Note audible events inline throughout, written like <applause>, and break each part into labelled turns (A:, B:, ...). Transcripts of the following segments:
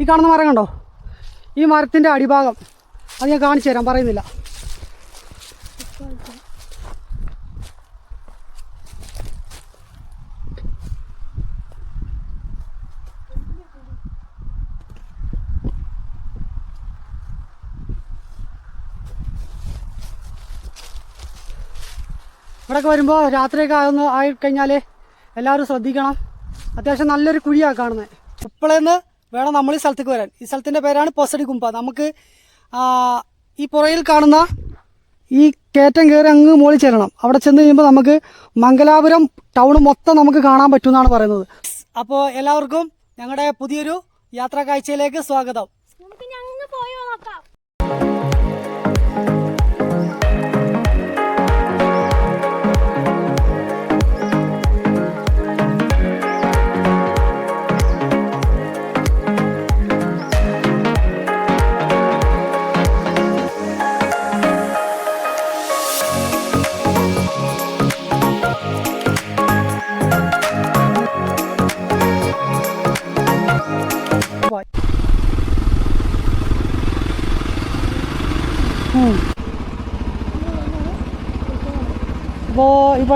A: ഈ കാണുന്ന മരം കണ്ടോ? ഈ മരത്തിന്റെ അടിഭാഗം. അത് ഞാൻ കാണിച്ചു തരാം പറയുന്നില്ല. ഇവിടെയൊക്കെ വരുമ്പോൾ രാത്രിയൊക്കെ ആയൊന്ന് ആയിക്കഴിഞ്ഞാൽ എല്ലാവരും ശ്രദ്ധിക്കണം. അത്യാവശ്യം നല്ലൊരു കുഴിയാണ് കാണുന്നത് ഉപ്പളേന്ന് വേണം നമ്മൾ ഈ സ്ഥലത്തേക്ക് വരാൻ. ഈ സ്ഥലത്തിന്റെ പേരാണ് പൊസടി കുമ്പ നമുക്ക് ഈ പുറയിൽ കാണുന്ന ഈ കയറ്റം കയറി അങ്ങ് മുകളിൽ ചെല്ലണം. അവിടെ ചെന്ന് കഴിയുമ്പോൾ നമുക്ക് മംഗലാപുരം ടൗൺ മൊത്തം നമുക്ക് കാണാൻ പറ്റുമെന്നാണ് പറയുന്നത്. അപ്പോൾ എല്ലാവർക്കും ഞങ്ങളുടെ പുതിയൊരു യാത്രാ കാഴ്ചയിലേക്ക് സ്വാഗതം.
B: നമുക്ക് ഞങ്ങൾ നോക്കാം.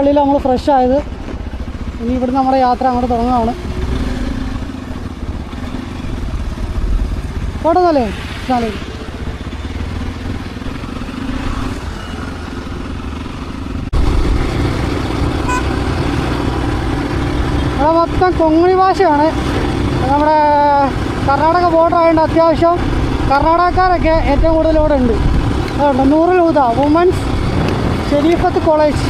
A: പള്ളിയിൽ നമ്മൾ ഫ്രഷ് ആയത്. ഇനി ഇവിടുന്ന് നമ്മുടെ യാത്ര അങ്ങോട്ട് തുടങ്ങുകയാണ്. പോട്ടെന്നല്ലേ നാളെ ഇവിടെ മൊത്തം കൊങ്ങണി ഭാഷയാണ്. നമ്മുടെ കർണാടക ബോർഡർ ആയതുകൊണ്ട് അത്യാവശ്യം കർണാടകക്കാരൊക്കെ ഏറ്റവും കൂടുതൽ ഇവിടെ ഉണ്ട്. അതുകൊണ്ട് നൂറ് ലൂത വുമൻസ് ഷെരീഫത്ത് കോളേജ്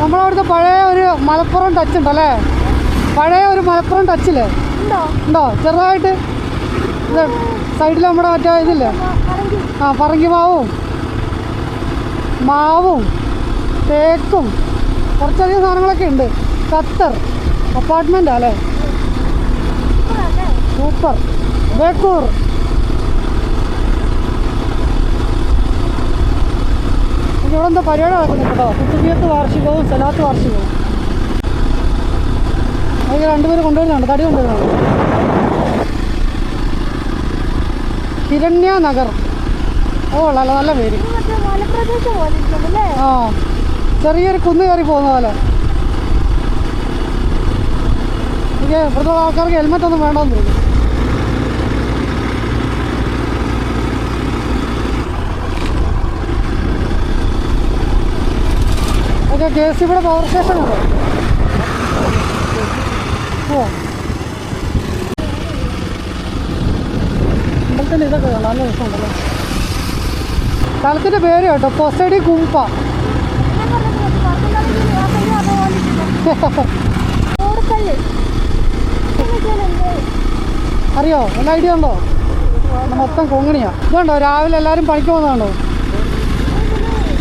A: നമ്മളവിടുത്തെ പഴയ ഒരു മലപ്പുറം ടച്ച് ഉണ്ടല്ലേ? പഴയ ഒരു മലപ്പുറം ടച്ചില്ലേ
B: ഉണ്ടോ?
A: ചെറുതായിട്ട് സൈഡിൽ നമ്മുടെ മറ്റേ ഇതില്ലേ? ആ പറങ്കി. മാവും. മാവും തേക്കും കുറച്ചധികം സാധനങ്ങളൊക്കെ ഉണ്ട്. ഖത്തർ അപ്പാർട്ട്മെന്റ് അല്ലേ? സൂപ്പർ. ബേക്കൂർ. ഇവിടെ എന്തോ പരിപാടി നടക്കുന്നുണ്ട് കേട്ടോ? കുത്തുബിയത്ത് വാർഷികവും സലാത്ത് വാർഷികവും. അത് രണ്ടുപേരും കൊണ്ടുവരുന്നുണ്ട് തടി കൊണ്ടുവരുന്നുണ്ട്. ഹിരണ്യ നഗർ ഓ നല്ല നല്ല പേര്. ആ ചെറിയൊരു കുന്ന് കയറി പോകുന്ന പോലെ. എനിക്ക് ഇവിടുത്തെ ആൾക്കാർക്ക് ഹെൽമെറ്റ് ഒന്നും വേണമെന്ന് തോന്നുന്നു ഓക്കെ കെ എസ് ഇവിടെ പവർ സ്റ്റേഷൻ ഉണ്ടോ ഓ. അമ്പലത്തിന്റെ ഇതൊക്കെ കാണാം. നല്ല രസമുണ്ടല്ലോ? സ്ഥലത്തിന്റെ പേര് കേട്ടോ. പൊസടി
B: എന്ത്?
A: അറിയോ? നല്ല ഐഡിയ ഉണ്ടോ? മൊത്തം കൊങ്ങണിയാ. ഇതുണ്ടോ? രാവിലെ എല്ലാവരും പണിക്ക് പോകുന്നതുണ്ടോ
B: ഇത് ഒമ്പത് മണിയായി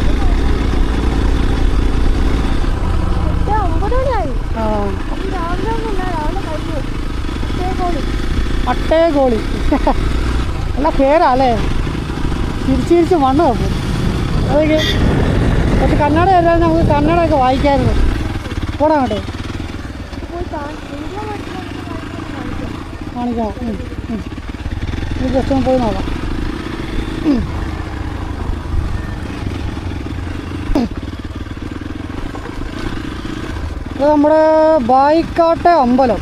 A: ആ
B: ഇത് രാവിലെ ഒന്നുമില്ല രാവിലെ കഴിഞ്ഞു അതേപോലെ
A: അട്ടേ ഗോളി <laughs> നല്ല പേരാല്ലേ ചിരിച്ച് ചിരിച്ച് മണ്ണ് തപ്പും അതൊക്കെ കുറച്ച് കന്നഡ എല്ലാം നമുക്ക് കന്നഡയൊക്കെ വായിക്കായിരുന്നു. കൂടെ അങ്ങോട്ട്.
B: കാണിക്കാം.
A: ഇത് ജസ്റ്റ് പോയി നോക്കാം. ഇത് നമ്മുടെ ബായിക്കാട്ടെ അമ്പലം.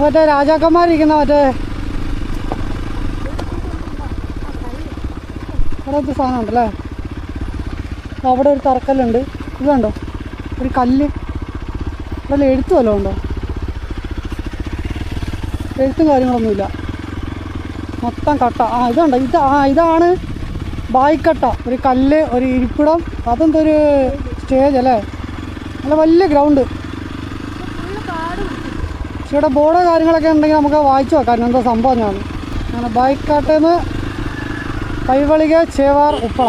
A: മറ്റേ രാജാക്കന്മാരിരിക്കുന്ന മറ്റേ അവിടെ സാധനം ഉണ്ടല്ലേ? അവിടെ ഒരു തറക്കല്ലുണ്ട്. ഇതുണ്ടോ ഒരു കല്ല്. ഇവിടെ എഴുത്ത് വല്ലതും ഉണ്ടോ? എഴുത്തും കാര്യങ്ങളൊന്നുമില്ല. മൊത്തം കട്ട. ആ ഇതുണ്ട് ഇത് ആ ഇതാണ് ബായിക്കട്ട. ഒരു കല്ല് ഒരു ഇരിപ്പിടം. അതെന്തൊരു സ്റ്റേജ് അല്ലേ? നല്ല വലിയ ഗ്രൗണ്ട് ഇവിടെ ബോർഡ് കാര്യങ്ങളൊക്കെ ഉണ്ടെങ്കിൽ നമുക്ക് വായിച്ചു വെക്കാം എന്താ സംഭവം ഞാൻ അങ്ങനെ ബായിക്കാട്ടേന്ന് കൈവളിക ചേവാർ ഉപ്പള.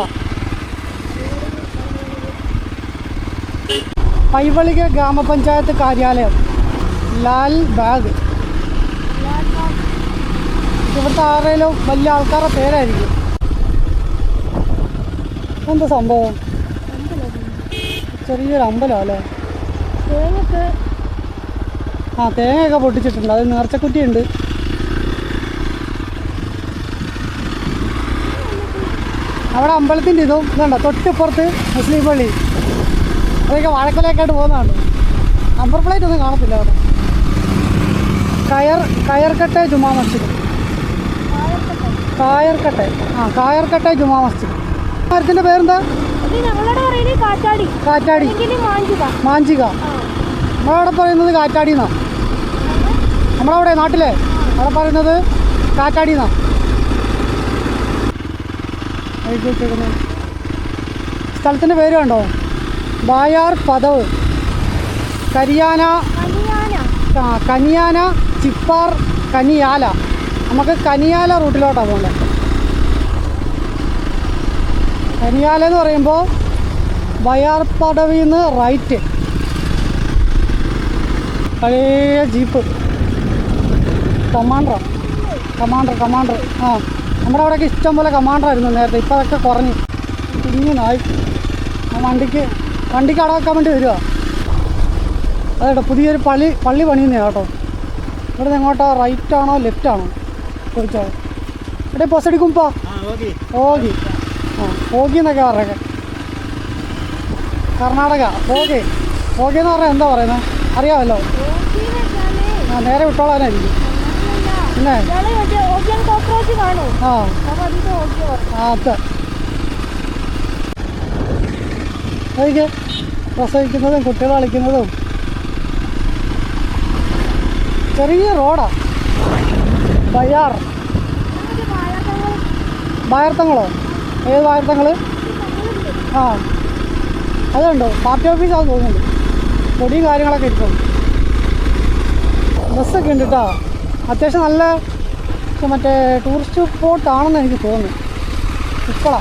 A: പൈവളിക ഗ്രാമപഞ്ചായത്ത് കാര്യാലയം. ലാൽ ബാഗ്. ഇവിടുത്തെ ആരുടെയും വലിയ ആൾക്കാരുടെ പേരായിരിക്കും. എന്താ സംഭവം? ചെറിയൊരു അമ്പലം അല്ലേ?
B: തേങ്ങക്ക്.
A: ആ തേങ്ങയൊക്കെ പൊട്ടിച്ചിട്ടുണ്ട്. അത് നേർച്ചക്കുറ്റിയുണ്ട്. അവിടെ അമ്പലത്തിന്റെ ഇതും ഇതുണ്ട്? തൊട്ടിപ്പുറത്ത് മുസ്ലിം പള്ളി. അതൊക്കെ വാഴക്കൊലയൊക്കെയായിട്ട് പോകുന്നതാണ്. നമ്പർ പ്ലേറ്റ് ഒന്നും കാണത്തില്ല അവിടെ. കയർ കയർക്കട്ടെ ജുമാ മസ്ജിദ്. കായർക്കട്ടെ. ആ കായർക്കട്ടെ ജുമാ മസ്ജിദ്. മരത്തിന്റെ പേരെന്താ?
B: കാറ്റാടി. മാഞ്ചുക.
A: നമ്മളവിടെ പറയുന്നത് കാറ്റാടി എന്നാ നമ്മളവിടെ നാട്ടിലെ. അവിടെ പറയുന്നത് കാറ്റാടി എന്നാ സ്ഥലത്തിന്റെ പേര് കണ്ടോ? ബായാർ പദവ്. കരിയാന.
B: കനിയാന.
A: ചിപ്പാർ കനിയാല. നമുക്ക് കനിയാല റൂട്ടിലോട്ടാണ് പോകേണ്ടത് കനിയാല എന്ന് പറയുമ്പോൾ ബയാർ പടവിൽ നിന്ന് റൈറ്റ് പഴയ ജീപ്പ്. കമാൻഡർ കമാൻഡർ കമാൻഡർ ആ നമ്മുടെ അവിടെയൊക്കെ ഇഷ്ടം പോലെ കമാൻഡർ ആയിരുന്നു നേരത്തെ. ഇപ്പോൾ അതൊക്കെ കുറഞ്ഞു. കുഞ്ഞിനായി ആ വണ്ടിക്ക് വണ്ടിക്ക് അടവാക്കാൻ വേണ്ടി വരിക അതേട്ടോ പുതിയൊരു പള്ളി പള്ളി പണിയുന്നേ കേട്ടോ. ഇവിടെ നിന്ന് എങ്ങോട്ടാ? റൈറ്റ് ആണോ ലെഫ്റ്റ് ആണോ? ചോദിച്ചോ. ഇവിടെ ബസ് ഓഗി ആ ഓഗി എന്നൊക്കെ പറഞ്ഞേക്കെ കർണാടക ഓഗി ഓഗി എന്ന് പറഞ്ഞാൽ എന്താ പറയുന്നത്? അറിയാമല്ലോ? ആ നേരെ വിട്ടോളാനായിരിക്കും. ആ. അത്. അതൊക്കെ പ്രസവിക്കുന്നതും കുട്ടികൾ കളിക്കുന്നതും. ചെറിയ റോഡാ. ബയാർ ബയർത്തങ്ങളോ ഏത് വായർത്തങ്ങൾ ആ. അതുണ്ടോ പാർട്ടി ഓഫീസാന്ന് തോന്നുന്നു. പൊടിയും കാര്യങ്ങളൊക്കെ ഇരിക്കും ബസ്സൊക്കെ ഉണ്ട് കേട്ടോ അത്യാവശ്യം നല്ല മറ്റേ ടൂറിസ്റ്റ് സ്പോട്ടാണെന്ന് എനിക്ക് തോന്നുന്നു. ഉപ്പള.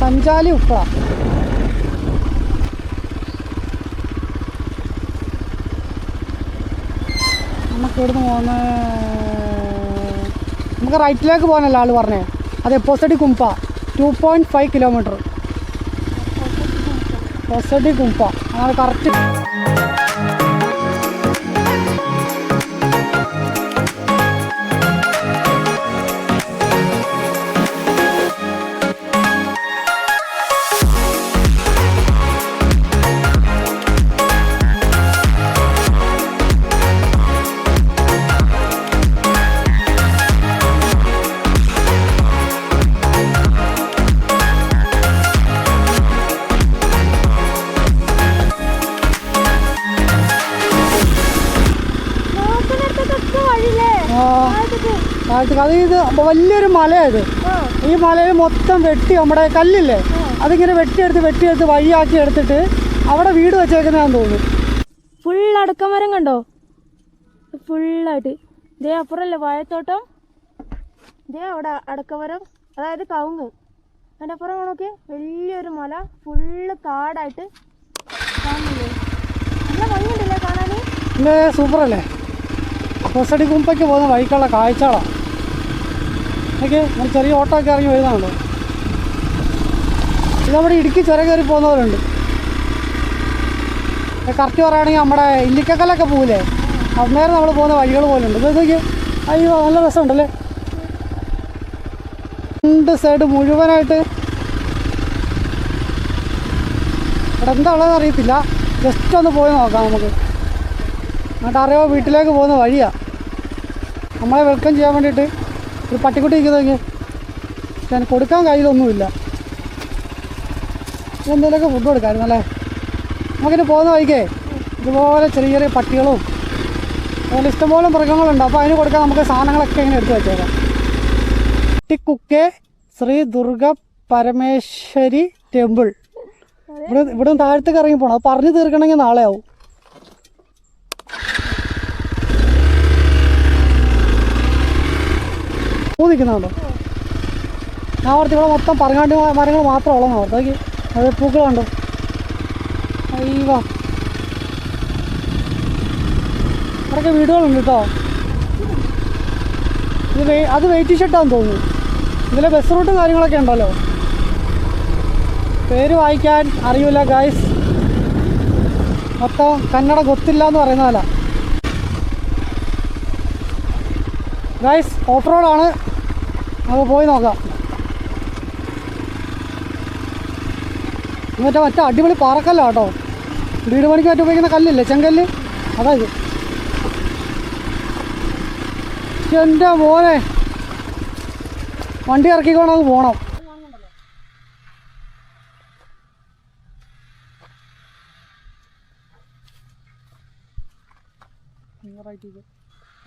A: സഞ്ചാലി ഉപ്പള. നമുക്ക് ഇവിടുന്ന് പോകുന്ന നമുക്ക് റൈറ്റിലേക്ക് പോകാനല്ല ആൾ പറഞ്ഞേ? അതെ Posadi Kumba two point five kilometre Posadi Kumba അതാണ് കറക്റ്റ് വലിയൊരു
B: മലയത്
A: ഈ മലയിൽ മൊത്തം വെട്ടി നമ്മുടെ കല്ലില്ലേ? അതിങ്ങനെ വെട്ടിയെടുത്ത് വെട്ടിയെടുത്ത് വഴിയാക്കി എടുത്തിട്ട് അവിടെ വീട് വെച്ചേക്കുന്നതാന്ന് തോന്നുന്നു.
B: ഫുൾ അടക്കമരം കണ്ടോ? ഫുള്ളായിട്ട്. ദേ അപ്പുറല്ലേ വാഴത്തോട്ടം? ദേ അവിടെ അടക്കമരം അതായത് കവുങ്ങ്. അതിന്റെ അപ്പുറം നോക്കി വലിയൊരു മല. ഫുള്ള് കാടായിട്ട് കാണുന്നില്ലേ നല്ല ഭംഗിയുണ്ടല്ലേ കാണാൻ
A: സൂപ്പറല്ലേ? കൊസടി കുമ്പയ്ക്ക് പോകുന്ന വഴിക്കുള്ള കാഴ്ചകളാണ് ഓക്കെ ഒരു ചെറിയ ഓട്ടോ ഒക്കെ ഇറങ്ങി വരുന്നതാണല്ലോ ഇതവിടെ ഇടുക്കി ചുരം കയറി പോകുന്നവരുണ്ട്. കറക്റ്റ് പറയുകയാണെങ്കിൽ നമ്മുടെ ഇല്ലിക്കക്കലൊക്കെ പോകില്ലേ അന്നേരം നമ്മൾ പോകുന്ന വഴികൾ പോലുണ്ട് ഇത് നോക്കി അയ്യോ നല്ല രസമുണ്ടല്ലേ? രണ്ട് സൈഡ് മുഴുവനായിട്ട് ഇവിടെ എന്താ ഉള്ളതെന്ന് അറിയത്തില്ല. ജസ്റ്റ് ഒന്ന് പോയി നോക്കാം നമുക്ക്. എന്നിട്ട് അറിയോ വീട്ടിലേക്ക് പോകുന്ന വഴിയാണ് നമ്മളെ വെൽക്കം ചെയ്യാൻ വേണ്ടിയിട്ട് ഒരു പട്ടിക്കുട്ടി നിൽക്കുന്നതെങ്കിൽ ഞാൻ കൊടുക്കാൻ കയ്യിലൊന്നുമില്ല. എന്തെങ്കിലുമൊക്കെ ഫുഡ് കൊടുക്കാമായിരുന്നു അല്ലേ? നമുക്കിനി പോകുന്ന വഴിക്കേ ഇതുപോലെ ചെറിയ ചെറിയ പട്ടികളും അതുപോലെ ഇഷ്ടംപോലെ മൃഗങ്ങളുണ്ട്. അപ്പോൾ അതിന് കൊടുക്കാൻ നമുക്ക് സാധനങ്ങളൊക്കെ ഇങ്ങനെ എടുത്ത് വെച്ചേക്കാം. കുട്ടിക്കുക്കെ ശ്രീ ദുർഗ പരമേശ്വരി ടെമ്പിൾ. ഇവിടെ ഇവിടെ താഴത്തേക്ക് ഇറങ്ങി പോകണം അത് പറഞ്ഞു തീർക്കണമെങ്കിൽ നാളെ ആവും. പൂതിക്കുന്നുണ്ടോ ഞാൻ ആവർത്തി ഇവിടെ മൊത്തം പറങ്ങാണ്ടി മരങ്ങൾ മാത്രം ഉള്ളതാണ് അവർത്തേക്ക് അത് പൂക്കളണ്ടോ? അയ്യോ. അവിടെയൊക്കെ വീടുകളുണ്ട് കേട്ടോ. ഇത് വെ അത് വെയിറ്റ് ഷെട്ടാന്ന് തോന്നുന്നു. ഇതിലെ ബസ് റൂട്ടും കാര്യങ്ങളൊക്കെ ഉണ്ടല്ലോ. പേര് വായിക്കാൻ അറിയില്ല ഗൈസ് മൊത്തം കന്നഡ കൊത്തില്ല എന്ന് പറയുന്നതല്ല ഗൈസ് ഓഫ് റോഡാണ് നമുക്ക് പോയി നോക്കാം. എന്നിട്ട് മറ്റേ അടിപൊളി പാറക്കല്ല കേട്ടോ വീട് പണിക്ക് മറ്റു ഉപയോഗിക്കുന്ന കല്ലില്ലേ? ചെങ്കല്ല്? അതായത് എന്റെ മോനെ. വണ്ടി ഇറക്കിക്കൊണ്ട് അത് പോകണം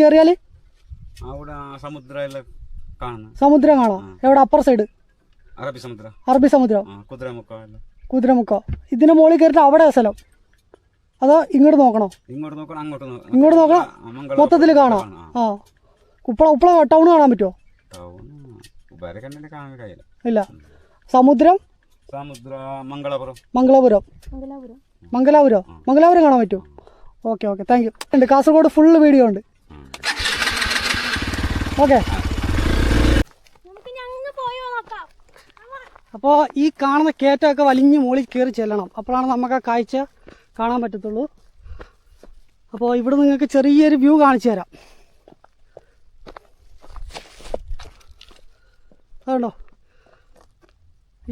A: കയറിയാൽ
C: അവിടെ ആ സമുദ്രം കാണോ കാണുന്നു
A: സമുദ്രം കാണാം എവിടെ? അപ്പർ സൈഡ്
C: അറബി സമുദ്രം.
A: അറബി സമുദ്രം.
C: കുതിരമുക്കോ
A: കുതിരമുക്ക? ഇതിന് മുകളിൽ കയറിയിട്ട് അവിടെ സ്ഥലം? അതോ ഇങ്ങോട്ട് നോക്കണോ?
C: ഇങ്ങോട്ട് നോക്കണം അങ്ങോട്ട്
A: ഇങ്ങോട്ട് നോക്കണം? മൊത്തത്തിൽ കാണാം ആ ഉപ്പള ഉപ്പള ടൗൺ കാണാൻ പറ്റുമോ ഇല്ല. സമുദ്രം?
C: സമുദ്ര മംഗളപുരം.
A: മംഗലാപുരം.
B: മംഗലാപുരം?
A: മംഗലാപുരം മംഗലാപുരം കാണാൻ പറ്റുമോ ഓക്കെ ഓക്കെ. താങ്ക് യു ഉണ്ട് കാസർഗോഡ് ഫുള്ള് വീഡിയോ ഉണ്ട്. ഓക്കെ. അപ്പോൾ ഈ കാണുന്ന കയറ്റമൊക്കെ വലിഞ്ഞ് മുകളിൽ കയറി ചെല്ലണം. അപ്പോഴാണ് നമുക്ക് ആ കാഴ്ച കാണാൻ പറ്റത്തുള്ളൂ. അപ്പോൾ ഇവിടെ നിങ്ങൾക്ക് ചെറിയൊരു വ്യൂ കാണിച്ചു തരാം. അതുണ്ടോ?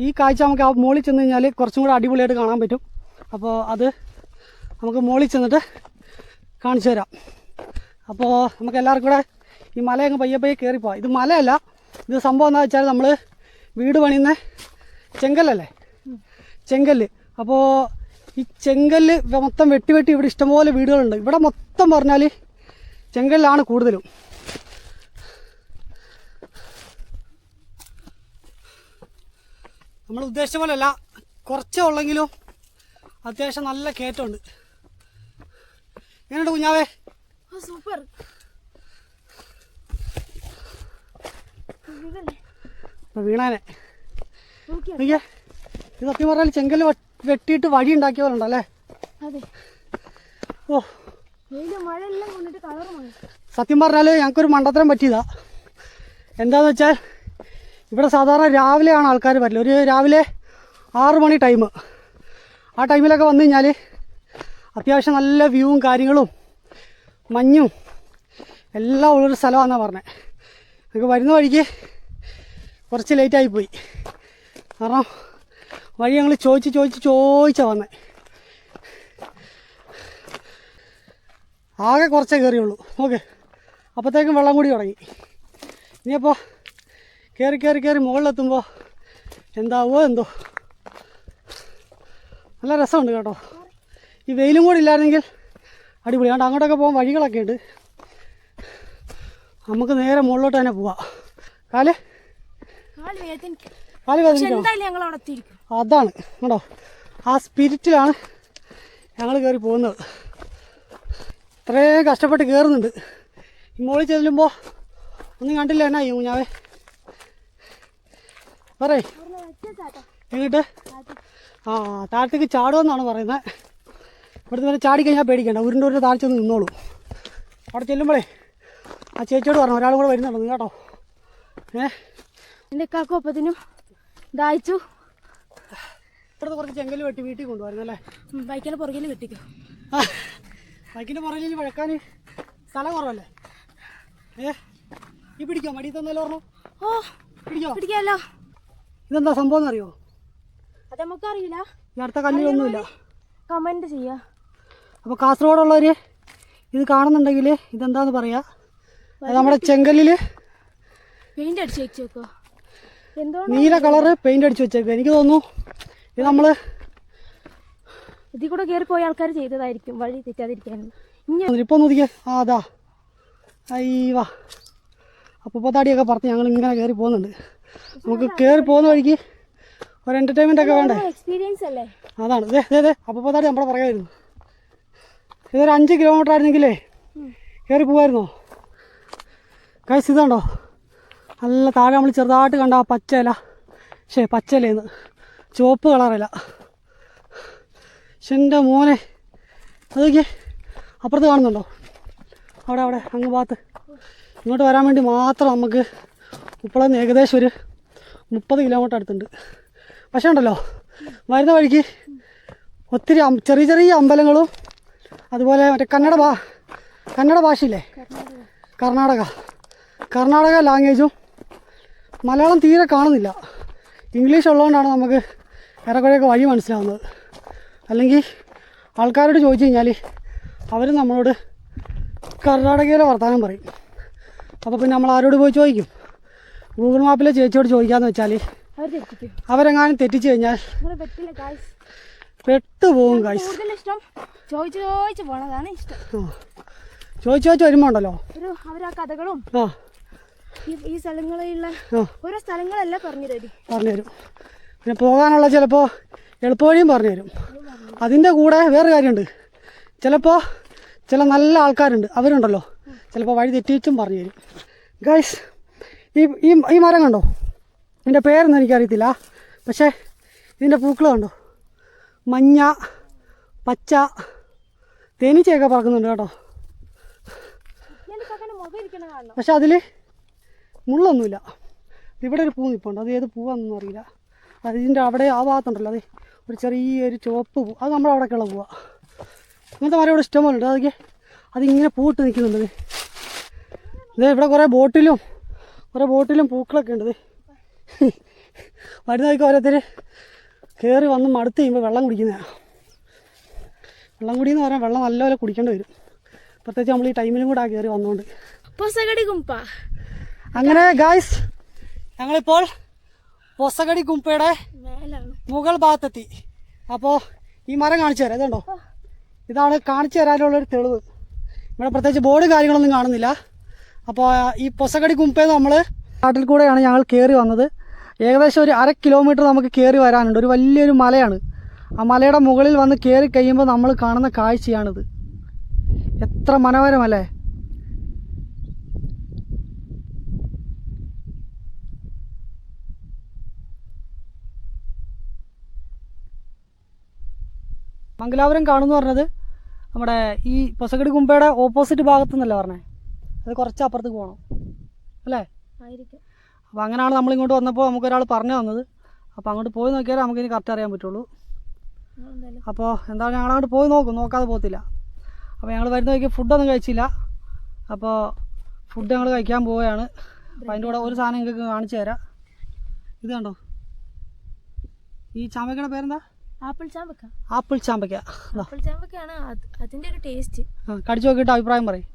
A: ഈ കാഴ്ച നമുക്ക് ആ മുകളിൽ ചെന്ന് കഴിഞ്ഞാൽ കുറച്ചും കൂടെ അടിപൊളിയായിട്ട് കാണാൻ പറ്റും. അപ്പോൾ അത് നമുക്ക് മുകളിൽ ചെന്നിട്ട് കാണിച്ചു തരാം. അപ്പോൾ നമുക്ക് എല്ലാവർക്കും കൂടെ ഈ മലയങ്ങ് പയ്യെ പയ്യെ കയറിപ്പോവാം ഇത് മലയല്ല. ഇത് സംഭവം എന്താ വെച്ചാൽ നമ്മൾ വീട് പണിയുന്ന ചെങ്കല്ലല്ലേ? ചെങ്കല്ല്. അപ്പോൾ ഈ ചെങ്കല്ല് മൊത്തം വെട്ടി വെട്ടി ഇവിടെ ഇഷ്ടംപോലെ വീടുകളുണ്ട്. ഇവിടെ മൊത്തം പറഞ്ഞാൽ ചെങ്കല്ലാണ് കൂടുതലും. നമ്മൾ ഉദ്ദേശിച്ച പോലെയല്ല. കുറച്ചേ ഉള്ളെങ്കിലും അത്യാവശ്യം നല്ല കയറ്റമുണ്ട്. എങ്ങനെയുണ്ട് കുഞ്ഞാവേ?
B: സൂപ്പർ ഇതല്ലേ
A: ഇപ്പൊ വീണാനെ.
B: നോക്കിയാ.
A: ഇത് സത്യം പറഞ്ഞാൽ ചെങ്കൽ വെട്ടിയിട്ട് വഴി ഉണ്ടാക്കിയ പോലെ ഉണ്ടല്ലേ? ഓ. സത്യം പറഞ്ഞാൽ ഞങ്ങൾക്കൊരു മണ്ടത്തരം പറ്റിയതാ. എന്താന്ന് വെച്ചാൽ ഇവിടെ സാധാരണ രാവിലെയാണ് ആൾക്കാർ വരൽ. ഒരു രാവിലെ ആറു മണി ടൈം. ആ ടൈമിലൊക്കെ വന്നു കഴിഞ്ഞാൽ അത്യാവശ്യം നല്ല വ്യൂവും കാര്യങ്ങളും മഞ്ഞും എല്ലാം ഉള്ളൊരു സ്ഥലമാണെന്നാണ് പറഞ്ഞത് നിങ്ങൾക്ക് വരുന്ന വഴിക്ക് കുറച്ച് ലേറ്റായി പോയി. കാരണം വഴി ഞങ്ങൾ ചോദിച്ച് ചോദിച്ച് ചോദിച്ചാണ് വന്നത് ആകെ കുറച്ചേ കയറിയുള്ളൂ ഓക്കെ അപ്പോഴത്തേക്കും വെള്ളം കൂടി തുടങ്ങി. ഇനിയപ്പോൾ കയറി കയറി കയറി മുകളിലെത്തുമ്പോൾ എന്താവോ എന്തോ. നല്ല രസമുണ്ട് കേട്ടോ. ഈ വെയിലും കൂടി ഇല്ലായിരുന്നെങ്കിൽ അടിപൊളി. അതുകൊണ്ട് അങ്ങോട്ടൊക്കെ പോകാൻ വഴികളൊക്കെ ഉണ്ട്. നമുക്ക് നേരെ മുകളിലോട്ട് തന്നെ പോവാം.
B: കാൽ?
A: അതാണ്. കേട്ടോ ആ സ്പിരിറ്റിലാണ് ഞങ്ങൾ കയറി പോകുന്നത്. ഇത്രയും കഷ്ടപ്പെട്ട് കയറുന്നുണ്ട്. ഈ മുകളിൽ ചെല്ലുമ്പോൾ ഒന്നും കണ്ടില്ല എന്നാ ഈ കുഞ്ഞാവേ പറയേ. എങ്ങോട്ട്? ആ താഴത്തേക്ക് ചാടുമെന്നാണ് പറയുന്നത്. ഇവിടുന്ന് വരെ ചാടിക്കഴിഞ്ഞാൽ പേടിക്കണ്ട. ഉരുണ്ട് ഒരു താഴ്ച ഒന്ന് നിന്നോളൂ. അവിടെ ചെല്ലുമ്പോഴേ ആ ചേച്ചിയോട് പറഞ്ഞു ഒരാളും കൂടെ വരുന്നുണ്ടെന്ന് കേട്ടോ. ഏ?
B: എന്റെ കാക്കൊപ്പത്തിനും ദാഹിച്ചു.
A: ഇവിടുന്ന് കുറച്ച് ചെങ്കൽ വെട്ടി വീട്ടിൽ കൊണ്ടുവരുന്നല്ലേ
B: ബൈക്കിന്റെ പുറകിൽ കെട്ടിക്കോ.
A: ആ, ബൈക്കിന്റെ പുറകിൽ വഴക്കാൻ സ്ഥലം കുറവല്ലേ? ഏ ഈ പിടിക്കോ? മടി തന്നല്ലോ പറഞ്ഞു?
B: ഓ
A: പിടിക്കോ?
B: പിടിക്കാമല്ലോ
A: ഇതെന്താ സംഭവം എന്നറിയോ?
B: അത് നമുക്കറിയില്ല
A: ഈ അടുത്ത കല്ലിലൊന്നുമില്ല.
B: കമന്റ് ചെയ്യുക
A: അപ്പോൾ കാസർഗോഡുള്ളവർ ഇത് കാണുന്നുണ്ടെങ്കിൽ ഇതെന്താന്ന് പറയാ? നമ്മുടെ ചെങ്കല്ലിൽ
B: പെയിന്റ് അടിച്ച് വെച്ച്
A: നീല കളറ് പെയിന്റ് അടിച്ചു വെച്ചേക്കുക എനിക്ക് തോന്നുന്നു ഇത് നമ്മൾ
B: ഇതിൽ കൂടെ പോയ ആൾക്കാർ ചെയ്തതായിരിക്കും. വഴി തെറ്റാതിരിക്കാൻ. ഇനി
A: ഇപ്പൊ നോക്കിക്കേ. ആ അതാ അയ്യവാ. അപ്പോൾ താടിയൊക്കെ പറഞ്ഞ് ഞങ്ങൾ ഇങ്ങനെ കയറി പോകുന്നുണ്ട്. നമുക്ക് കയറി പോകുന്ന വഴിക്ക് ഒരു എന്റർടൈൻമെന്റ് ഒക്കെ വേണ്ടേ?
B: എക്സ്പീരിയൻസ് അല്ലേ?
A: അതാണ്. ഇതേ ഇതേ ഇതേ അപ്പോൾ പോതാടി നമ്മളെ പറയായിരുന്നു ഇതൊരു അഞ്ച് കിലോമീറ്റർ ആയിരുന്നെങ്കിലേ കയറി പോവായിരുന്നോ? കഴിച്ച് ഇതുണ്ടോ? നല്ല താഴെ നമ്മൾ ചെറുതായിട്ട് കണ്ട ആ പച്ചയില. ശേ ഇലയെന്ന് ചുവപ്പ് കളറില. എന്റെ മോനെ. അതൊക്കെ അപ്പുറത്ത് കാണുന്നുണ്ടോ? അവിടെ അവിടെ അങ്ങ് ഭാഗത്ത്. ഇങ്ങോട്ട് വരാൻ വേണ്ടി മാത്രം നമുക്ക് ഉപ്പളന്ന് ഏകദേശം ഒരു മുപ്പത് കിലോമീറ്റർ അടുത്തുണ്ട്. പക്ഷേ ഉണ്ടല്ലോ? വരുന്ന വഴിക്ക് ഒത്തിരി ചെറിയ ചെറിയ അമ്പലങ്ങളും അതുപോലെ മറ്റേ കന്നഡ ഭാ കന്നഡ ഭാഷയില്ലേ? കർണാടക. കർണാടക. ലാംഗ്വേജും മലയാളം തീരെ കാണുന്നില്ല. ഇംഗ്ലീഷ് ഉള്ളതുകൊണ്ടാണ് നമുക്ക് ഏറെക്കുറെയൊക്കെ വഴി മനസ്സിലാവുന്നത്. അല്ലെങ്കിൽ ആൾക്കാരോട് ചോദിച്ചു കഴിഞ്ഞാൽ അവർ നമ്മളോട് കർണാടകയിലെ വർത്തമാനം പറയും. അപ്പോൾ പിന്നെ നമ്മൾ ആരോട് പോയി ചോദിക്കും? ഗൂഗിൾ മാപ്പിലെ ചേച്ചിയോട് ചോദിക്കാമെന്ന് വെച്ചാൽ അവരെങ്ങാനും തെറ്റിച്ച് കഴിഞ്ഞാൽ പെട്ടുപോകും
B: ഇഷ്ടം ചോദിച്ച് ചോദിച്ച്
A: വരുമ്പോൾ ഉണ്ടല്ലോ?
B: കഥകളും
A: ആ.
B: ഈ സ്ഥലങ്ങളിലുള്ള ഓരോ സ്ഥലങ്ങളെല്ലാം പറഞ്ഞു തരും?
A: പറഞ്ഞുതരും. പിന്നെ പോകാനുള്ള ചിലപ്പോൾ എളുപ്പവഴിയും പറഞ്ഞുതരും. അതിന്റെ കൂടെ വേറെ കാര്യമുണ്ട്. ചിലപ്പോൾ ചില നല്ല ആൾക്കാരുണ്ട്. അവരുണ്ടല്ലോ. ചിലപ്പോൾ വഴി തെറ്റിച്ചും പറഞ്ഞു തരും ഗൈസ് ഈ ഈ ഈ മരം കണ്ടോ? ഇതിന്റെ പേരൊന്നും എനിക്കറിയത്തില്ല. പക്ഷേ ഇതിന്റെ പൂക്കൾ കണ്ടോ? മഞ്ഞ പച്ച തേനീച്ചയൊക്കെ പറക്കുന്നുണ്ട് കേട്ടോ. പക്ഷെ അതിൽ മുള്ളൊന്നുമില്ല. ഇവിടെ ഒരു പൂ നിൽപ്പുണ്ട് അത് ഏത് പൂവാണെന്നൊന്നും അറിയില്ല. അത് ഇതിന്റെ അവിടെ ആ ഭാഗത്തുണ്ടല്ലോ. അതെ ഒരു ചെറിയൊരു ചുവപ്പ് പൂ. അത് നമ്മുടെ അവിടെയൊക്കെയുള്ള പൂവാ. ഇങ്ങനത്തെ മരം ഇവിടെ ഇഷ്ടംപോലെ ഉണ്ട് അതൊക്കെ അതിങ്ങനെ പൂട്ട് നിൽക്കുന്നുണ്ട്. ദേ ഇവിടെ കുറേ ബോട്ടിലും കുറേ ബോട്ടിലും പൂക്കളൊക്കെ ഉണ്ട്. വരുന്നതൊക്കെ ഓരോരുത്തർ കയറി വന്ന് മടുത്ത് കഴിയുമ്പോൾ വെള്ളം കുടിക്കുന്നതാണ് വെള്ളം കുടിയെന്ന് പറഞ്ഞാൽ വെള്ളം നല്ലപോലെ കുടിക്കേണ്ടി വരും. പ്രത്യേകിച്ച് നമ്മൾ ഈ ടൈമിലും കൂടെ ആ കയറി വന്നുകൊണ്ട്
B: പൊസകടി കുമ്പ.
A: അങ്ങനെ ഗായ്സ് ഞങ്ങളിപ്പോൾ പൊസകടി കുമ്പയുടെ മുകൾ ഭാഗത്തെത്തി. അപ്പോൾ ഈ മരം കാണിച്ചു തരാം. ഇതുണ്ടോ? ഇതാണ് കാണിച്ചു തരാനുള്ളൊരു തെളിവ്. ഇവിടെ പ്രത്യേകിച്ച് ബോർഡ് കാര്യങ്ങളൊന്നും കാണുന്നില്ല. അപ്പോൾ ഈ പൊസകടി കുമ്പേന്ന് നമ്മൾ കാട്ടിൽ കൂടെയാണ് ഞങ്ങൾ കയറി വന്നത്. ഏകദേശം ഒരു അര കിലോമീറ്റർ നമുക്ക് കയറി വരാനുണ്ട്. ഒരു വലിയൊരു മലയാണ്. ആ മലയുടെ മുകളിൽ വന്ന് കയറി കഴിയുമ്പോൾ നമ്മൾ കാണുന്ന കാഴ്ചയാണിത്. എത്ര മനോഹരമല്ലേ? മംഗലാപുരം കാണുമെന്ന് പറഞ്ഞത്. നമ്മുടെ ഈ പൊസക്കടി കുമ്പയുടെ ഓപ്പോസിറ്റ് ഭാഗത്ത് നിന്നല്ല പറഞ്ഞേ? അത് കുറച്ച് അപ്പുറത്തേക്ക് പോകണം അല്ലേ അപ്പോൾ അങ്ങനെയാണ് നമ്മൾ ഇങ്ങോട്ട് വന്നപ്പോൾ നമുക്കൊരാൾ പറഞ്ഞു തന്നത്. അപ്പോൾ അങ്ങോട്ട് പോയി നോക്കിയാലേ നമുക്കിനി കറക്റ്റ് അറിയാൻ പറ്റുള്ളൂ. അപ്പോൾ എന്താണ് ഞങ്ങൾ അങ്ങോട്ട് പോയി നോക്കും. നോക്കാതെ പോകത്തില്ല. അപ്പോൾ ഞങ്ങൾ വരുന്ന വഴിക്ക് ഫുഡൊന്നും കഴിച്ചില്ല. അപ്പോൾ ഫുഡ് ഞങ്ങൾ കഴിക്കാൻ പോവുകയാണ്. അപ്പോൾ അതിന്റെ കൂടെ ഒരു സാധനം നിങ്ങൾക്ക് കാണിച്ചു തരാം. ഇത് കണ്ടോ? ഈ ചാമ്പക്കയുടെ പേരെന്താ?
B: ആപ്പിൾ ചാമ്പക്ക.
A: ആപ്പിൾ ചാമ്പയ്ക്ക
B: ആപ്പിൾ ചാമ്പക്കയാണ് അതിന്റെ ഒരു ടേസ്റ്റ്.
A: കടിച്ചു നോക്കിയിട്ട് അഭിപ്രായം പറയും.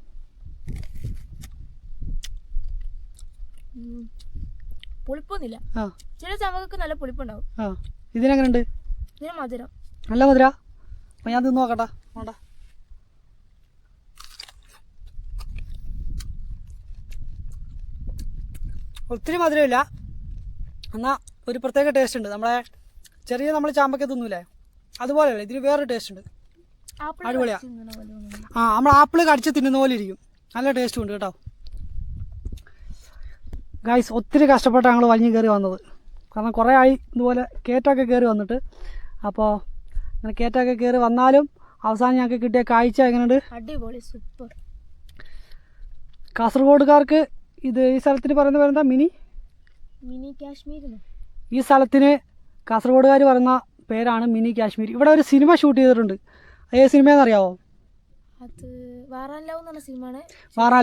B: പുളിപ്പൊന്നുമില്ല.
A: ആ.
B: ചില ചാമ്പക്കൊക്കെ നല്ല പുളിപ്പുണ്ടാവും.
A: ഇതിനെങ്ങനെയുണ്ട്
B: ഇതിന് മധുരം.
A: നല്ല മധുര? അപ്പൊ ഞാൻ തിന്ന് നോക്കട്ടെ. വേണ്ട ഒത്തിരി മധുരമില്ല. എന്നാൽ ഒരു പ്രത്യേക ടേസ്റ്റ് ഉണ്ട്. നമ്മളെ ചെറിയ നമ്മൾ ചാമ്പക്ക തിന്നൂലേ? അതുപോലെയല്ല ഇതിന് വേറൊരു ടേസ്റ്റ് ഉണ്ട്. അടിപൊളിയാ. ആ നമ്മൾ ആപ്പിൾ കടിച്ച് തിന്നുന്ന പോലെ ഇരിക്കും. നല്ല ടേസ്റ്റും ഉണ്ട് കേട്ടോ. ഗൈസ് ഒത്തിരി കഷ്ടപ്പെട്ട് ഞങ്ങൾ വലിഞ്ഞ് കയറി വന്നത്. കാരണം കുറേ ആയി ഇതുപോലെ കയറ്റമൊക്കെ കയറി വന്നിട്ട്. അപ്പോൾ അങ്ങനെ കയറ്റമൊക്കെ കയറി വന്നാലും അവസാനം ഞങ്ങൾക്ക് കിട്ടിയ കാഴ്ച എങ്ങനെയുണ്ട്?
B: അടിപൊളി സൂപ്പർ
A: കാസർഗോഡുകാർക്ക് ഇത് ഈ സ്ഥലത്തിന് പറയുന്ന പേരെന്താ? മിനി?
B: മിനി കാശ്മീർ
A: ഈ സ്ഥലത്തിന് കാസർഗോഡുകാർ പറയുന്ന പേരാണ് മിനി കാശ്മീർ. ഇവിടെ ഒരു സിനിമ ഷൂട്ട് ചെയ്തിട്ടുണ്ട്. ഏത് സിനിമയെന്നറിയാവോ?
B: അത് വാറാൻ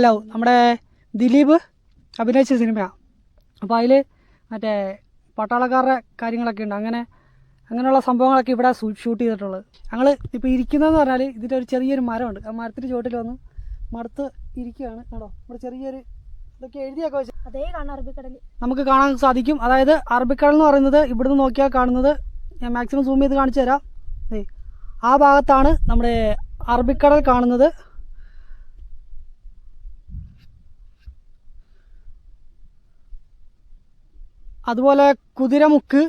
B: ലവ്
A: നമ്മുടെ ദിലീപ് അഭിനയിച്ച സിനിമയാണ് അപ്പോൾ അതിൽ മറ്റേ പട്ടാളക്കാരുടെ കാര്യങ്ങളൊക്കെ ഉണ്ട്. അങ്ങനെ അങ്ങനെയുള്ള സംഭവങ്ങളൊക്കെ ഇവിടെ ഷൂട്ട് ചെയ്തിട്ടുള്ളത്. ഞങ്ങൾ ഇപ്പോൾ ഇരിക്കുന്നതെന്ന് പറഞ്ഞാൽ ഇതിന്റെ ഒരു ചെറിയൊരു മരമുണ്ട്. ആ മരത്തിന്റെ ചുവട്ടിൽ വന്ന് മടുത്ത് ഇരിക്കുകയാണ്. കേട്ടോ ഇവിടെ ചെറിയൊരു ഇതൊക്കെ എഴുതിയൊക്കെ വെച്ച്
B: അതേ കാണാം അറബിക്കടൽ
A: നമുക്ക് കാണാൻ സാധിക്കും. അതായത് അറബിക്കടൽ എന്ന് പറയുന്നത് ഇവിടുന്ന് നോക്കിയാൽ കാണുന്നത് ഞാൻ മാക്സിമം സൂം ചെയ്ത് കാണിച്ചു തരാം. ആ ഭാഗത്താണ് നമ്മുടെ അറബിക്കടൽ കാണുന്നത്. അതുപോലെ കുതിരമുക്ക്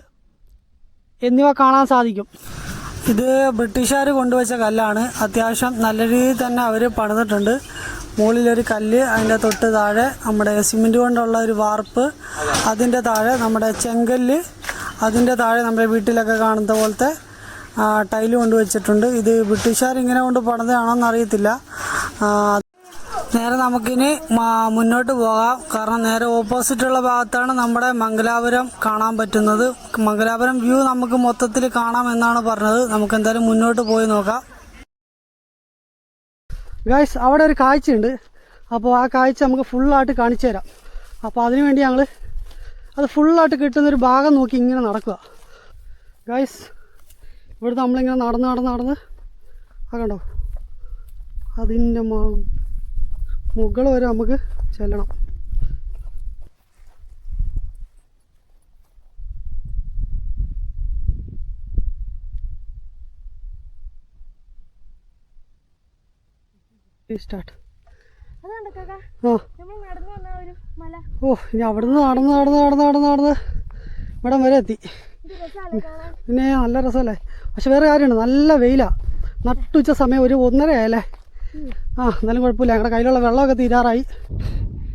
A: എന്നിവ കാണാൻ സാധിക്കും. ഇത് ബ്രിട്ടീഷുകാർ കൊണ്ടുവച്ച കല്ലാണ്. അത്യാവശ്യം നല്ല രീതിയിൽ തന്നെ അവർ പണിതിട്ടുണ്ട്. മുകളിലൊരു കല്ല് അതിന്റെ തൊട്ട് താഴെ നമ്മുടെ സിമെന്റ് കൊണ്ടുള്ള ഒരു വാർപ്പ് അതിന്റെ താഴെ നമ്മുടെ ചെങ്കല്ല് അതിന്റെ താഴെ നമ്മുടെ വീട്ടിലൊക്കെ കാണുന്ന പോലത്തെ ടൈൽ കൊണ്ട് വെച്ചിട്ടുണ്ട്. ഇത് ബ്രിട്ടീഷുകാർ ഇങ്ങനെ കൊണ്ട് പണിതാണോന്ന് അറിയത്തില്ല. നേരെ നമുക്കിനി മുന്നോട്ട് പോകാം. കാരണം നേരെ ഓപ്പോസിറ്റുള്ള ഭാഗത്താണ് നമ്മുടെ മംഗലാപുരം കാണാൻ പറ്റുന്നത്. മംഗലാപുരം വ്യൂ നമുക്ക് മൊത്തത്തിൽ കാണാം എന്നാണ് പറഞ്ഞത്. നമുക്ക് എന്തായാലും മുന്നോട്ട് പോയി നോക്കാം. ഗായ്സ് അവിടെ ഒരു കാഴ്ചയുണ്ട്. അപ്പോൾ ആ കാഴ്ച നമുക്ക് ഫുള്ളായിട്ട് കാണിച്ചു തരാം. അപ്പോൾ അതിനു വേണ്ടി ഞങ്ങൾ അത് ഫുള്ളായിട്ട് കിട്ടുന്നൊരു ഭാഗം നോക്കി ഇങ്ങനെ നടക്കുക. ഗായ്സ് ഇവിടെ നമ്മളിങ്ങനെ നടന്ന് നടന്ന് നടന്ന് ആ കണ്ടോ? അതിന്റെ മുകൾ വരെ നമുക്ക് ചെല്ലണം സ്റ്റാർട്ട്
B: അതുകൊണ്ട് കാക്ക
A: ആ
B: നമ്മൾ നടന്നു വന്ന ആ ഒരു
A: ഓ ഇനി അവിടുന്ന് നടന്ന് നടന്ന് നടന്ന് നടന്ന് നടന്ന് ഇവിടം വരെ എത്തി. പിന്നെ നല്ല രസമല്ലേ? പക്ഷെ വേറെ കാര്യമുണ്ട്. നല്ല വെയിലാണ് നട്ടുച്ച സമയം ഒരു ഒന്നര ആയല്ലേ? ആ എന്നാലും കുഴപ്പമില്ല. ഞങ്ങളുടെ കയ്യിലുള്ള വെള്ളമൊക്കെ തീരാറായി.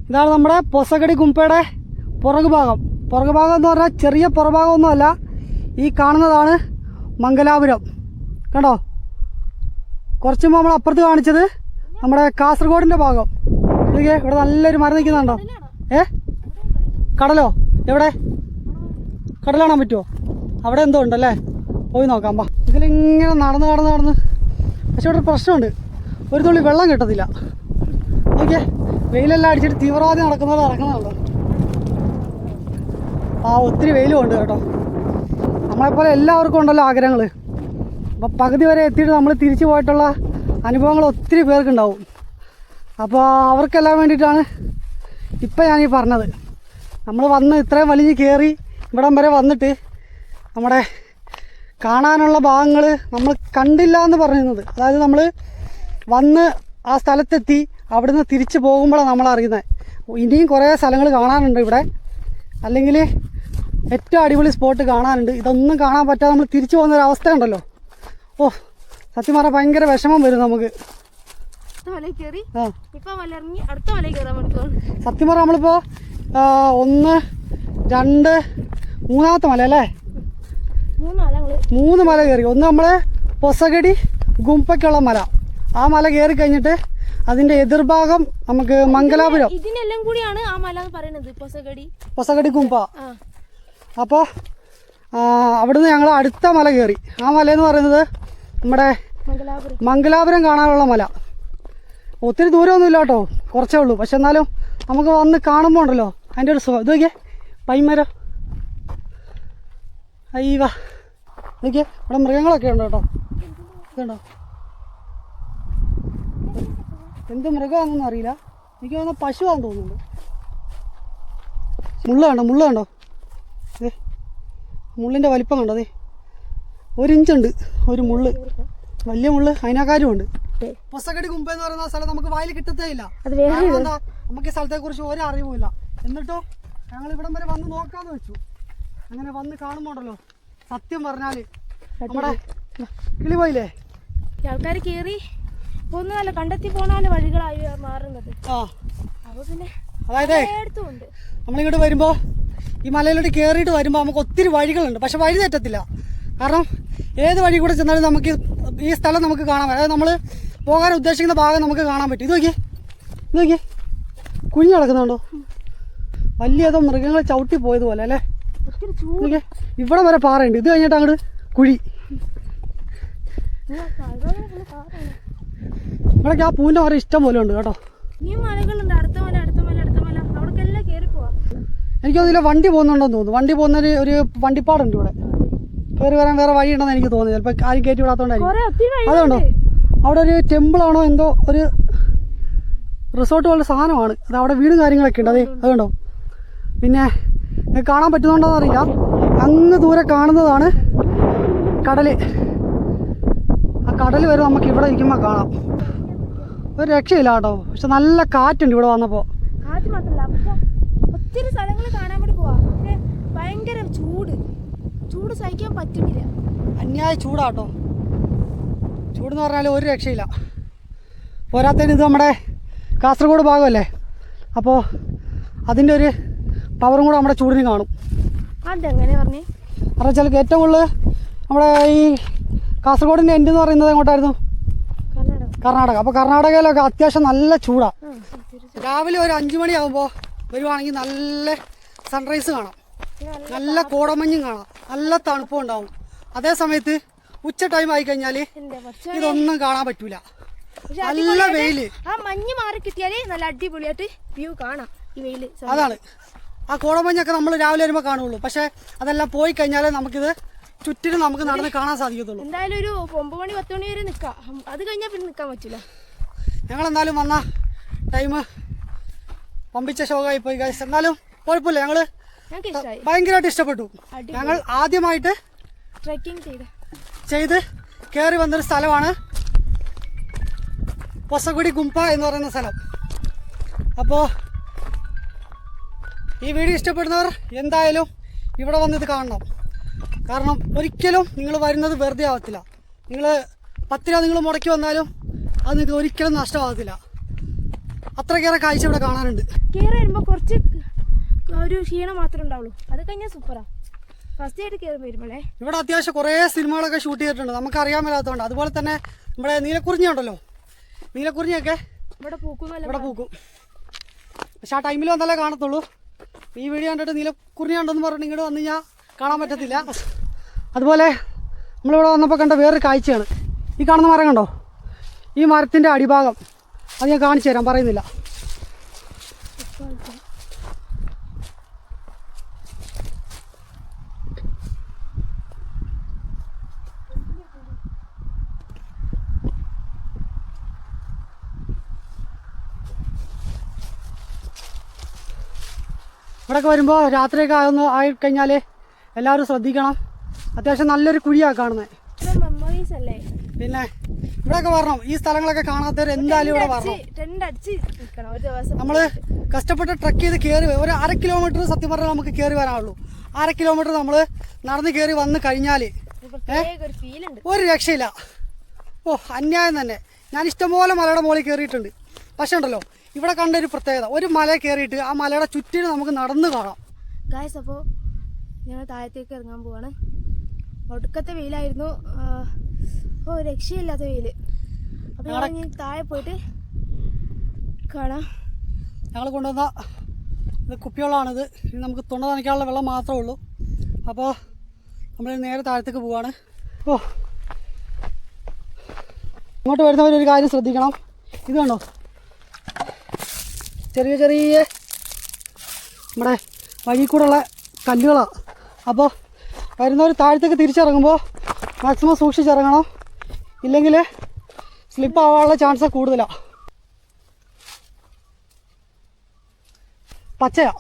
A: ഇതാണ് നമ്മുടെ പൊസകടി കുമ്പയുടെ പുറകു ഭാഗം. പുറകു ഭാഗം എന്ന് പറഞ്ഞാൽ ചെറിയ പുറഭാഗമൊന്നുമല്ല. ഈ കാണുന്നതാണ് മംഗലാപുരം. കണ്ടോ? കുറച്ച് മുമ്പ് നമ്മൾ അപ്പുറത്ത് കാണിച്ചത് നമ്മുടെ കാസർഗോഡിന്റെ ഭാഗം. ഇതൊക്കെ ഇവിടെ നല്ലൊരു മരം നിൽക്കുന്നുണ്ടോ? ഏ? കടലോ? എവിടെ? കടലാണോ പറ്റുമോ അവിടെ എന്തോ ഉണ്ടല്ലേ പോയി നോക്കാം ബാ ഇതിലിങ്ങനെ നടന്ന് നടന്ന് നടന്ന്. പക്ഷെ ഇവിടെ ഒരു പ്രശ്നമുണ്ട്. ഒരു തുള്ളി വെള്ളം കിട്ടത്തില്ല. നോക്കിയേ വെയിലെല്ലാം അടിച്ചിട്ട് തീവ്രവാദി നടക്കുന്നത് നടക്കുന്നുണ്ടോ. ആ ഒത്തിരി വെയിലും ഉണ്ട് കേട്ടോ. നമ്മളെപ്പോലെ എല്ലാവർക്കും ഉണ്ടല്ലോ ആഗ്രഹങ്ങൾ അപ്പം പകുതി വരെ എത്തിയിട്ട് നമ്മൾ തിരിച്ചു പോയിട്ടുള്ള അനുഭവങ്ങൾ ഒത്തിരി പേർക്കുണ്ടാവും. അപ്പോൾ അവർക്കെല്ലാം വേണ്ടിയിട്ടാണ് ഇപ്പം ഈ പറഞ്ഞത്. നമ്മൾ വന്ന് ഇത്രയും വലിഞ്ഞ് കയറി ഇവിടം വരെ വന്നിട്ട് നമ്മുടെ കാണാനുള്ള ഭാഗങ്ങൾ നമ്മൾ കണ്ടില്ല എന്ന് പറയുന്നത് അതായത് നമ്മൾ വന്ന് ആ സ്ഥലത്തെത്തി അവിടുന്ന് തിരിച്ചു പോകുമ്പോഴാണ് നമ്മൾ അറിയുന്നത് ഇനിയും കുറേ സ്ഥലങ്ങൾ കാണാനുണ്ട് ഇവിടെ. അല്ലെങ്കിൽ ഏറ്റവും അടിപൊളി സ്പോട്ട് കാണാനുണ്ട്. ഇതൊന്നും കാണാൻ പറ്റാതെ നമ്മൾ തിരിച്ചു പോകുന്ന ഒരു അവസ്ഥയുണ്ടല്ലോ. ഓ സത്യം പറഞ്ഞാൽ ഭയങ്കര വിഷമം വരും നമുക്ക്. സത്യം പറഞ്ഞാൽ നമ്മളിപ്പോൾ ഒന്ന് രണ്ട് മൂന്നാമത്തെ മല അല്ലേ?
B: മൂന്ന്
A: മല കയറി ഒന്ന് നമ്മൾ പൊസഗടി ഗുംപയ്ക്കുള്ള മല. ആ മല കയറി കഴിഞ്ഞിട്ട് അതിന്റെ എതിർഭാഗം നമുക്ക് മംഗലാപുരം.
B: ഇതിനെല്ലാം കൂടിയാണ് ആ മല എന്ന് പറയുന്നത് പൊസഗടി.
A: പൊസഗടി ഗുംപ.
B: ആ.
A: അപ്പോൾ അവിടുന്ന് ഞങ്ങൾ അടുത്ത മല കയറി ആ മല എന്ന് പറയുന്നത് നമ്മുടെ
B: മംഗലാപുരം.
A: കാണാനുള്ള മല. ഒത്തിരി ദൂരമൊന്നുമില്ല കേട്ടോ. കുറച്ചേ ഉള്ളൂ. പക്ഷെ എന്നാലും നമുക്ക് വന്ന് കാണുമ്പോൾ ഉണ്ടല്ലോ. അതിന്റെ ഒരു സുഖം ഇത് നോക്കിയേ. പൈമര. അയ്യവാ. നോക്കിയേ. ഇവിടെ മൃഗങ്ങളൊക്കെ ഉണ്ട് കേട്ടോ. ഇതുണ്ടോ എന്ത് മൃഗമാണെന്നൊന്നും അറിയില്ല. എനിക്ക് വന്ന പശുവാന്ന് തോന്നുന്നുണ്ട്. മുള്ള കണ്ടോ? മുള്ള കണ്ടോ? അതെ മുള്ളിന്റെ വലിപ്പം കണ്ടോ? അതെ ഒരു ഇഞ്ചുണ്ട് ഒരു മുള്ള്. വലിയ മുള്ള് അതിനേക്കാരും ഉണ്ട്. പൊസക്കടി കുമ്പ എന്ന് പറയുന്ന സ്ഥലം നമുക്ക് വായിൽ കിട്ടത്തേ ഇല്ല എന്താ? നമുക്ക് ഈ സ്ഥലത്തെ കുറിച്ച് ഒരു അറിവുമില്ല. എന്നിട്ടോ ഞങ്ങൾ ഇവിടം വരെ വന്ന് നോക്കാന്ന് വെച്ചു. അങ്ങനെ വന്ന് കാണുമ്പോണ്ടല്ലോ സത്യം പറഞ്ഞാൽ. നമ്മുടെ കിളി പോയില്ലേ?
B: ആൾക്കാർ കേറി ഒന്നുമല്ല കണ്ടെത്തി പോണാൽ വഴികളായി മാറുന്നത്. അപ്പൊ പിന്നെ
A: അതായത് നമ്മളിങ്ങോട്ട് വരുമ്പോ ഈ മലയിലോട്ട് കേറിയിട്ട് വരുമ്പോ നമുക്ക് ഒത്തിരി വഴികളുണ്ട്. പക്ഷെ വഴി തെറ്റത്തില്ല. കാരണം ഏത് വഴി കൂടെ ചെന്നാലും നമുക്ക് ഈ- സ്ഥലം നമുക്ക് കാണാൻ പറ്റും. അതായത് നമ്മൾ പോകാൻ ഉദ്ദേശിക്കുന്ന ഭാഗം നമുക്ക് കാണാൻ പറ്റും. ഇത് നോക്കിയേ. ഇത് നോക്കിയേ. കുഞ്ഞു നടക്കുന്നുണ്ടോ? വലിയ ഏതോ മൃഗങ്ങൾ ചവിട്ടി പോയതുപോലെ അല്ലേ? നോക്കിയേ. ഇവിടെ വരെ പാറയുണ്ട്. ഇത് കഴിഞ്ഞിട്ട് അങ്ങോട്ട് കുഴി. ഇവിടെ ആ പൂവിന്റെ വരെ ഇഷ്ടം പോലെ ഉണ്ട് കേട്ടോ. എനിക്ക് തോന്നുന്നില്ല വണ്ടി പോകുന്നുണ്ടെന്ന് തോന്നുന്നു. വണ്ടി പോകുന്ന ഒരു വണ്ടിപ്പാടുണ്ട് ഇവിടെ. കയറി വരാൻ വേറെ വഴി ഉണ്ടെന്ന് എനിക്ക് തോന്നി. ചിലപ്പോൾ ആരും കയറ്റി വിടാത്തോണ്ടായിരിക്കും. അതുകൊണ്ടോ അവിടെ ഒരു ടെമ്പിൾ ആണോ എന്തോ ഒരു റിസോർട്ട് പോലെ സാധനമാണ്. അത് അവിടെ വീടും കാര്യങ്ങളൊക്കെ ഉണ്ട്. അതെ അതുകൊണ്ടോ പിന്നെ കാണാൻ പറ്റുന്നുണ്ടോ അറിയില്ല. അങ്ങ് ദൂരെ കാണുന്നതാണ് കടൽ. ആ കടൽ വരെ നമുക്ക് ഇവിടെ ഇരിക്കുമ്പോൾ കാണാം. ഒരു രക്ഷയില്ല കേട്ടോ. പക്ഷെ നല്ല കാറ്റുണ്ട് ഇവിടെ വന്നപ്പോൾ
B: ഒത്തിരി കാണാൻ വേണ്ടി പോവാ പക്ഷെ ഭയങ്കര സഹിക്കാൻ പറ്റുന്നില്ല.
A: അന്യായ ചൂടാട്ടോ. ചൂടെന്ന് പറഞ്ഞാൽ ഒരു രക്ഷയില്ല. പോരാത്തതിന് ഇത് നമ്മുടെ കാസർഗോഡ് ഭാഗമല്ലേ? അപ്പോൾ അതിന്റെ ഒരു പവറും കൂടെ നമ്മുടെ ചൂടിന് കാണും.
B: അതെങ്ങനെ പറഞ്ഞേ?
A: കാരണം വെച്ചാൽ ഏറ്റവും കൂടുതൽ നമ്മുടെ ഈ കാസർഗോഡിന്റെ എൻഡ് എന്ന് പറയുന്നത് എങ്ങോട്ടായിരുന്നു?
B: കർണാടക.
A: അപ്പോൾ കർണാടകയിലൊക്കെ അത്യാവശ്യം നല്ല ചൂടാണ് രാവിലെ ഒരു അഞ്ച് മണിയാകുമ്പോൾ വരുവാണെങ്കിൽ നല്ല സൺറൈസ് കാണാം. നല്ല കോടമഞ്ഞും കാണാം. നല്ല തണുപ്പും ഉണ്ടാവും. അതേ സമയത്ത് ഉച്ച ടൈം ആയി കഴിഞ്ഞാൽ ഇതൊന്നും കാണാൻ പറ്റൂല. നല്ല വെയിൽ.
B: ആ മഞ്ഞ് മാറി കിട്ടിയാൽ നല്ല അടിപൊളിയായിട്ട് വ്യൂ കാണാം ഈ വെയിൽ.
A: അതാണ്. ആ കോടമഞ്ഞൊക്കെ നമ്മൾ രാവിലെ വരുമ്പോൾ കാണുള്ളൂ. പക്ഷെ അതെല്ലാം പോയി കഴിഞ്ഞാലേ നമുക്കിത് ചുറ്റിനും നമുക്ക് നടന്ന് കാണാൻ സാധിക്കത്തുള്ളൂ.
B: എന്തായാലും ഒരു ഒമ്പത് മണി പത്ത് മണി വരെ നിൽക്കാം അത് കഴിഞ്ഞാൽ പിന്നെ നിൽക്കാൻ പറ്റില്ല
A: ഞങ്ങൾ എന്തായാലും വന്ന ടൈം പമ്പിച്ച ഷോകായി പോയി ഗൈസ് എന്നാലും കുഴപ്പമില്ല. ഞങ്ങൾ
B: ഇഷ്ടമായി
A: ഭയങ്കരമായിട്ട് ഇഷ്ടപ്പെട്ടു. ഞങ്ങൾ ആദ്യമായിട്ട്
B: ട്രെക്കിംഗ് ചെയ്ത്.
A: ചെയ്ത് കയറി വന്നൊരു സ്ഥലമാണ് പൊസഗുടി ഗുംപ എന്ന് പറയുന്ന സ്ഥലം. അപ്പോൾ ഈ വീഡിയോ ഇഷ്ടപ്പെടുന്നവർ എന്തായാലും ഇവിടെ വന്ന് ഇത് കാണണം. കാരണം ഒരിക്കലും നിങ്ങൾ വരുന്നത് വെറുതെ ആവത്തില്ല. നിങ്ങൾ പത്ത് രൂപ നിങ്ങൾ മുടക്കി വന്നാലും അത് നിങ്ങൾക്ക് ഒരിക്കലും നഷ്ടമാകത്തില്ല അത്രക്കേറെ കാഴ്ച ഇവിടെ കാണാനുണ്ട്.
B: കയറി കുറച്ച് ഒരു ക്ഷീണം മാത്രമേ ഉണ്ടാവുള്ളൂ. അത് കഴിഞ്ഞാൽ സൂപ്പറാ ഫസ്റ്റ് ആയിട്ട് കയറി വരുമ്പോഴേ.
A: ഇവിടെ അത്യാവശ്യം കുറേ സിനിമകളൊക്കെ ഷൂട്ട് ചെയ്തിട്ടുണ്ട്. നമുക്ക് അറിയാൻ മേലാത്തതുകൊണ്ട്. അതുപോലെ തന്നെ നമ്മുടെ നീലക്കുറിഞ്ഞി ഉണ്ടല്ലോ. നീലക്കുറിഞ്ഞിയൊക്കെ
B: ഇവിടെ പൂക്കും
A: ഇവിടെ പൂക്കും. പക്ഷെ ആ ടൈമിൽ വന്നാലേ കാണത്തുള്ളൂ. ഈ വീഡിയോ കണ്ടിട്ട് നീലക്കുറിഞ്ഞി ഉണ്ടെന്ന് പറഞ്ഞിട്ട് ഇങ്ങോട്ട് വന്നു കഴിഞ്ഞാൽ കാണാൻ പറ്റത്തില്ല. അതുപോലെ നമ്മളിവിടെ വന്നപ്പോൾ കണ്ട വേറൊരു കാഴ്ചയാണ്. ഈ കാണുന്ന മരം കണ്ടോ? ഈ മരത്തിന്റെ അടിഭാഗം. അത് ഞാൻ കാണിച്ചു തരാം പറയുന്നില്ല. ഇവിടെയൊക്കെ വരുമ്പോൾ രാത്രിയൊക്കെ ആയൊന്ന് ആയി കഴിഞ്ഞാൽ എല്ലാവരും ശ്രദ്ധിക്കണം. അത്യാവശ്യം നല്ലൊരു കുഴിയാണ് കാണുന്നത് പിന്നെ ഇവിടെയൊക്കെ വരണം. ഈ സ്ഥലങ്ങളൊക്കെ കാണാത്തവർ എന്തായാലും ഇവിടെ വരണം. നമ്മൾ കഷ്ടപ്പെട്ട് ട്രക്ക് ചെയ്ത് കയറി ഒരു അര കിലോമീറ്റർ സത്യം പറഞ്ഞാൽ നമുക്ക് കയറി വരാനുള്ളൂ. അര കിലോമീറ്റർ നമ്മൾ നടന്ന് കയറി വന്ന് കഴിഞ്ഞാൽ
B: ഉണ്ട്.
A: ഒരു രക്ഷയില്ല. ഓ അന്യായം തന്നെ. ഞാൻ ഇഷ്ടംപോലെ മലയുടെ മുകളിൽ കയറിയിട്ടുണ്ട് പക്ഷേ ഉണ്ടല്ലോ ഇവിടെ കണ്ട ഒരു പ്രത്യേകത. ഒരു മല കയറിയിട്ട് ആ മലയുടെ ചുറ്റിനും നമുക്ക് നടന്നു കാണാം.
B: ഗായസ് അപ്പോൾ ഞങ്ങൾ താഴത്തേക്ക് ഇറങ്ങാൻ പോവാണ്. ഒടുക്കത്തെ വെയിലായിരുന്നു. ഓ രക്ഷയില്ലാത്ത വെയിൽ അപ്പോൾ താഴെ പോയിട്ട് കാണാം.
A: ഞങ്ങൾ കൊണ്ടുവന്ന ഇത് കുപ്പിവെള്ളമാണിത്. ഇനി നമുക്ക് തുണ നനയ്ക്കാനുള്ള വെള്ളം മാത്രമേ ഉള്ളൂ. അപ്പോൾ നമ്മൾ നേരെ താഴത്തേക്ക് പോവാണ്. ഓ. ഇങ്ങോട്ട് വരുന്നവരൊരു കാര്യം ശ്രദ്ധിക്കണം. ഇത് കണ്ടോ? ചെറിയ ചെറിയ നമ്മുടെ വഴി കൂടെയുള്ള കല്ലുകളാണ് അപ്പോൾ വരുന്നവർ താഴത്തേക്ക് തിരിച്ചിറങ്ങുമ്പോൾ മാക്സിമം സൂക്ഷിച്ചിറങ്ങണം. ഇല്ലെങ്കിൽ സ്ലിപ്പ് ആവാനുള്ള ചാൻസ് കൂടുതലാണ് പച്ചയാ.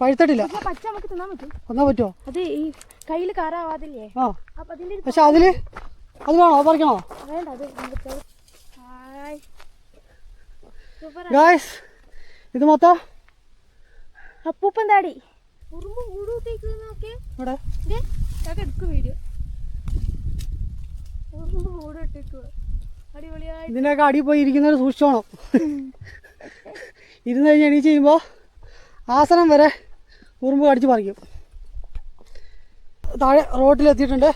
A: പഴുത്തിട്ടില്ല. ഒന്നാ പറ്റുമോ
B: അത് ഈ കയ്യിൽ കറാവാതില്ലേ
A: ആ. പക്ഷെ അതിൽ അത് വേണോ? പറിക്കണോ?
B: വേണ്ട
A: ഗായ്സ് ഇത് മൊത്തം?
B: അപ്പൂപ്പൻ താടി.
A: ഇതിന്റെയൊക്കെ അടി പോയി ഇരിക്കുന്നവർ സൂക്ഷിച്ചോണം. ഇരുന്ന് കഴിഞ്ഞ് എണീച്ച് ചെയ്യുമ്പോൾ ആസനം വരെ ഉറുമ്പ് കടിച്ച് പറിക്കും. താഴെ റോട്ടിലെത്തിയിട്ടുണ്ട്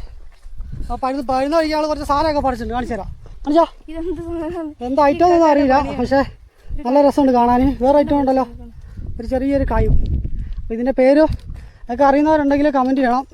A: അപ്പോൾ പഴുന്ന് പഴുന്ന കഴിക്കാനുള്ള കുറച്ച് സാധനമൊക്കെ പറിച്ചിട്ടുണ്ട്. കാണിച്ചു തരാം. കാണിച്ചാ എന്താ ഐറ്റം ഒന്നും അറിയില്ല. പക്ഷേ നല്ല രസമുണ്ട് കാണാൻ വേറെ ഐറ്റം ഉണ്ടല്ലോ. ഒരു ചെറിയൊരു കായും. അപ്പോൾ ഇതിന്റെ പേരോ? ഒക്കെ അറിയുന്നവരുണ്ടെങ്കിൽ കമന്റ് ചെയ്യണം